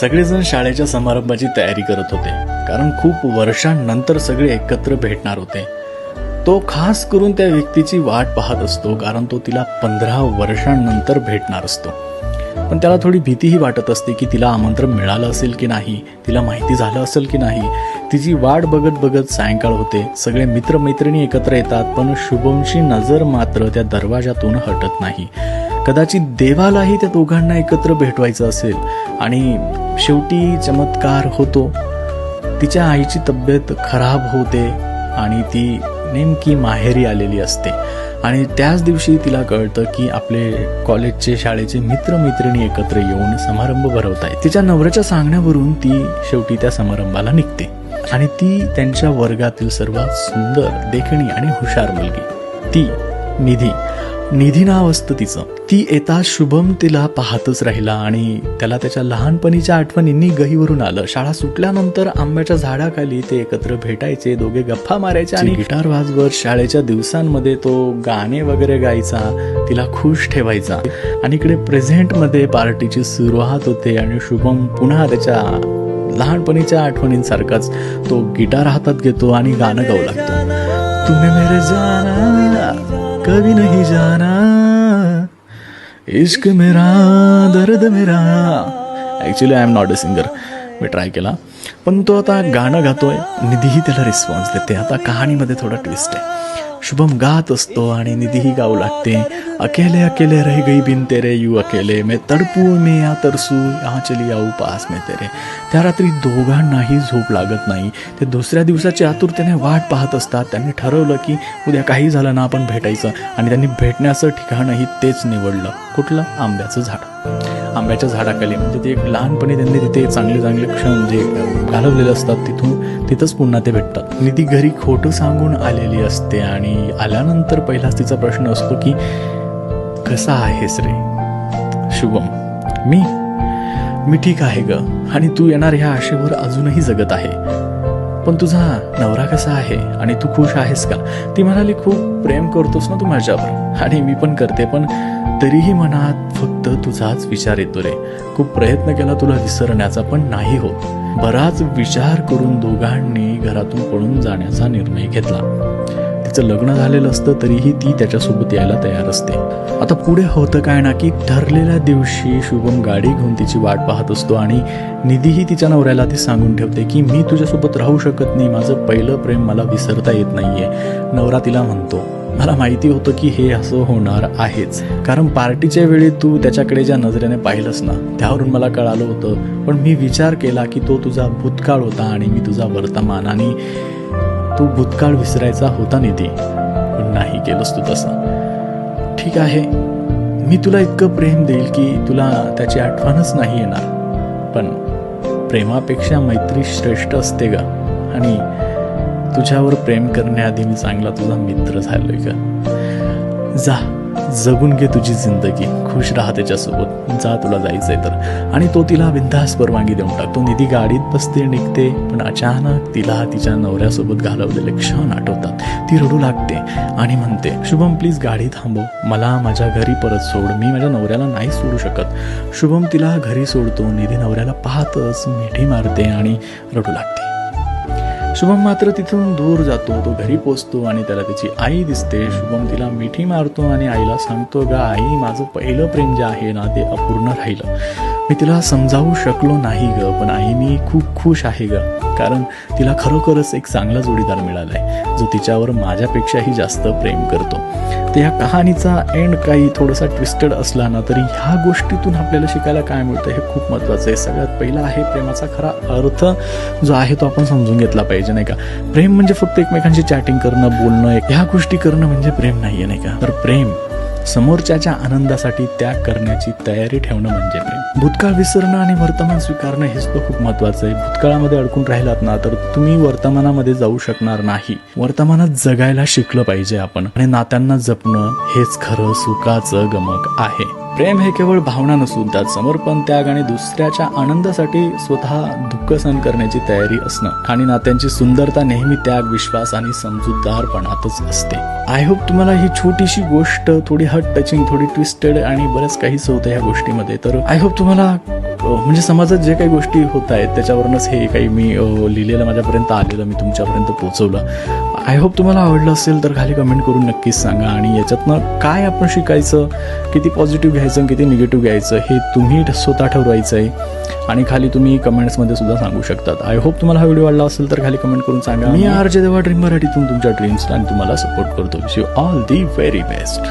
सगळेजण शाळेच्या समारंभाची तयारी करत होते. कारण खूप वर्षांनंतर सगळे एकत्र भेटणार होते. तो खास करून त्या व्यक्तीची वाट पाहत असतो कारण तो तिला पंधरा वर्षांनंतर भेटणार असतो. पण त्याला थोडी भीतीही वाटत असते की तिला आमंत्रण मिळालं असेल की नाही तिला माहिती झालं असेल की नाही. तिची वाट बघत बघत सायंकाळ होते. सगळे मित्रमैत्रिणी एकत्र येतात पण शुभमची नजर मात्र त्या दरवाजातून हटत नाही. कदाचित देवालाही त्या दोघांना एकत्र भेटवायचं असेल. आणि शेवटी चमत्कार होतो. तिच्या आईची तब्येत खराब होते आणि ती नेमकी माहेरी आलेली असते. आणि त्याच दिवशी तिला कळतं की आपले कॉलेजचे शाळेचे मित्र मैत्रिणी एकत्र येऊन समारंभ भरवत आहेत तिच्या नवऱ्याच्या सांगण्यावरून ती शेवटी त्या समारंभाला निघते. आणि ती त्यांच्या वर्गातील सर्वात सुंदर देखणी आणि हुशार मुलगी. ती निधी. निधी नाव असतं तिचं. ती येता शुभम तिला पाहतच राहिला आणि त्याला त्याच्या लहानपणीच्या आठवणींनी गहीवरून आलं. शाळा सुटल्यानंतर आंब्याच्या झाडाखाली ते एकत्र भेटायचे दोघे गप्पा मारायचे आणि गिटार वाजवत शाळेच्या दिवसांमध्ये तो गाणे वगैरे गायचा तिला खुश ठेवायचा. आणि इकडे प्रेझेंटमध्ये पार्टीची सुरुवात होते आणि शुभम पुन्हा त्याच्या लहानपणीच्या आठवणींसारखाच तो गिटार हातात घेतो आणि गाणं गाऊ लागतो. तुम्ही मेरे जाना कभी नहीं जाना। इश्क मेरा दर्द मेरा। Actually I am not a singer me try केला. पण तो आता गाणं गातोय. निधीही त्याला रिस्पॉन्स देते. आता कहाणीमध्ये थोडा ट्विस्ट आहे. शुभम गात असतो आणि निधीही गाऊ लागते अकेले अकेले रह गई बिन तेरे यू अकेले मे तडपू मे या तरसू या चली आऊ पास मे तेरे त्या रात्री दोघांनाही झोप लागत नाही ते दुसऱ्या दिवसाची आतुरतेने वाट पाहत असतात त्यांनी ठरवलं की उद्या काही झालं ना आपण भेटायचं आणि त्यांनी भेटण्याचं ठिकाणही तेच निवडलं कुठलं आंब्याचं झाड आंब्याच्या झाडाखाली. म्हणजे ते एक लहानपणी त्यांनी तिथे चांगले चांगले क्षण जे घालवलेले असतात तिथून तिथंच पुन्हा ते भेटतात. ती घरी खोटं सांगून आलेली असते आणि आल्यानंतर पहिलाच तिचा प्रश्न असतो की कसा आहेस रे? शुभम मी मी ठीक आहे ग. आणि तू येणार ह्या आशेवर अजूनही जगत आहे. पण तुझा नवरा कसा आहे? आणि तू खुश आहेस का? ती म्हणाली खूप प्रेम करतोस ना तू माझ्यावर. आणि मी पण करते पण तरीही मनात फक्त तुझाच विचार येतो रे. खूप प्रयत्न केला तुला विसरण्याचा पण नाही होत. बराच विचार करून दोघांनी घरातून पळून जाण्याचा निर्णय घेतला. तिचं लग्न झालेलं असतं तरीही ती त्याच्यासोबत यायला तयार असते. आता पुढे होतं काय ना की ठरलेल्या दिवशी शुभम गाडी घेऊन तिची वाट पाहत असतो आणि निधीही तिच्या नवऱ्याला ती सांगून ठेवते की मी तुझ्यासोबत राहू शकत नाही. माझं पहिलं प्रेम मला विसरता येत नाहीये. नवरा तिला म्हणतो मला माहिती होतं की हे असं होणार आहेच. कारण पार्टीच्या वेळी तू त्याच्याकडे ज्या नजरेने पाहिलंस ना त्यावरून मला कळालं होतं. पण मी विचार केला की तो तुझा भूतकाळ होता आणि मी तुझा वर्तमान आणि तू भूतकाळ विसरायचा होता निधी. पण नाही केलंस तू तसं. ठीक आहे. मी तुला इतकं प्रेम देईल की तुला त्याची आठवणच नाही येणार. पण प्रेमापेक्षा मैत्री श्रेष्ठ असते ग. आणि तुझ्यावर प्रेम करण्याआधी मी चांगला तुझा मित्र झालोय का? जा जगून घे तुझी जिंदगी. खुश राहा त्याच्यासोबत. जा तुला जायचंय तर. आणि तो तिला बिंदास परवानगी देऊन टाकतो निधी गाडीत बसते निघते पण अचानक तिला तिच्या नवऱ्यासोबत घालवलेले क्षण आठवतात. ती रडू लागते आणि म्हणते शुभम प्लीज गाडी थांबव. मला माझ्या घरी परत सोड. मी माझ्या नवऱ्याला नाही सोडू शकत. शुभम तिला घरी सोडतो. निधी नवऱ्याला पाहतच मिठी मारते आणि रडू लागते. शुभम मात्र तिथून दूर जातो तो घरी पोचतो आणि त्याला त्याची आई दिसते. शुभम तिला मिठी मारतो आणि आईला सांगतो गा आई माझं पहिलं प्रेम जे आहे ना ते अपूर्ण राहिलं. मी तिला समजावू शकलो नाही ग पण आई मी खूप खुश आहे ग. कारण तिला खरोखरच एक चांगला जोडीदार मिळालाय जो तिच्यावर माझ्यापेक्षाही जास्त प्रेम करतो. तर ह्या कहाणीचा एंड काही थोडासा ट्विस्टेड असला ना तरी ह्या गोष्टीतून आपल्याला शिकायला काय मिळतं हे खूप महत्त्वाचं आहे. सगळ्यात पहिला आहे प्रेमाचा खरा अर्थ जो आहे तो आपण समजून घेतला पाहिजे नाही का? प्रेम म्हणजे फक्त एकमेकांशी चॅटिंग करणं बोलणं ह्या गोष्टी करणं म्हणजे प्रेम नाही आहे नाही का? तर प्रेम समोरच्याच्या आनंदासाठी त्याग करण्याची तयारी ठेवणं म्हणजे प्रेम भूतकाळ विसरणं आणि वर्तमान स्वीकारणं हेच तर खूप महत्वाचं आहे. भूतकाळामध्ये अडकून राहिलात ना तर तुम्ही वर्तमानामध्ये जाऊ शकणार नाही. वर्तमानात जगायला शिकलं पाहिजे आपण. आणि नात्यांना जपणं हेच खरं सुखाचं गमक आहे. प्रेम हे केवळ भावना नसून त्यात समर्पण त्याग आणि दुसऱ्याच्या आनंदासाठी स्वतः दुःख सहन करण्याची तयारी असणं. आणि नात्यांची सुंदरता नेहमी त्याग विश्वास आणि समजूतदारपणातच असते. आय होप तुम्हाला ही छोटीशी गोष्ट थोडी हट टचिंग थोडी ट्विस्टेड आणि बरंच काही होतं या गोष्टीमध्ये. तर आय होप तुम्हाला म्हणजे समाजात जे काही गोष्टी होत आहेत त्याच्यावरूनच हे काही मी लिहिलेलं माझ्यापर्यंत आलेलं मी तुमच्यापर्यंत पोहोचवलं. आय होप तुम्हाला आवडलं असेल तर खाली कमेंट करून नक्कीच सांगा आणि याच्यातनं काय आपण शिकायचं किती पॉझिटिव्ह घ्यायचं किती निगेटिव्ह घ्यायचं हे तुम्ही स्वतः ठरवायचं आहे आणि खाली तुम्ही कमेंट्समध्ये सुद्धा सांगू शकतात. आय होप तुम्हाला हा व्हिडिओ आवडला असेल तर खाली कमेंट करून सांगा. मी आर जे देवा ड्रीम मराठीतून तुमच्या ड्रीम्सला आणि तुम्हाला सपोर्ट करतो. Wish you all the very best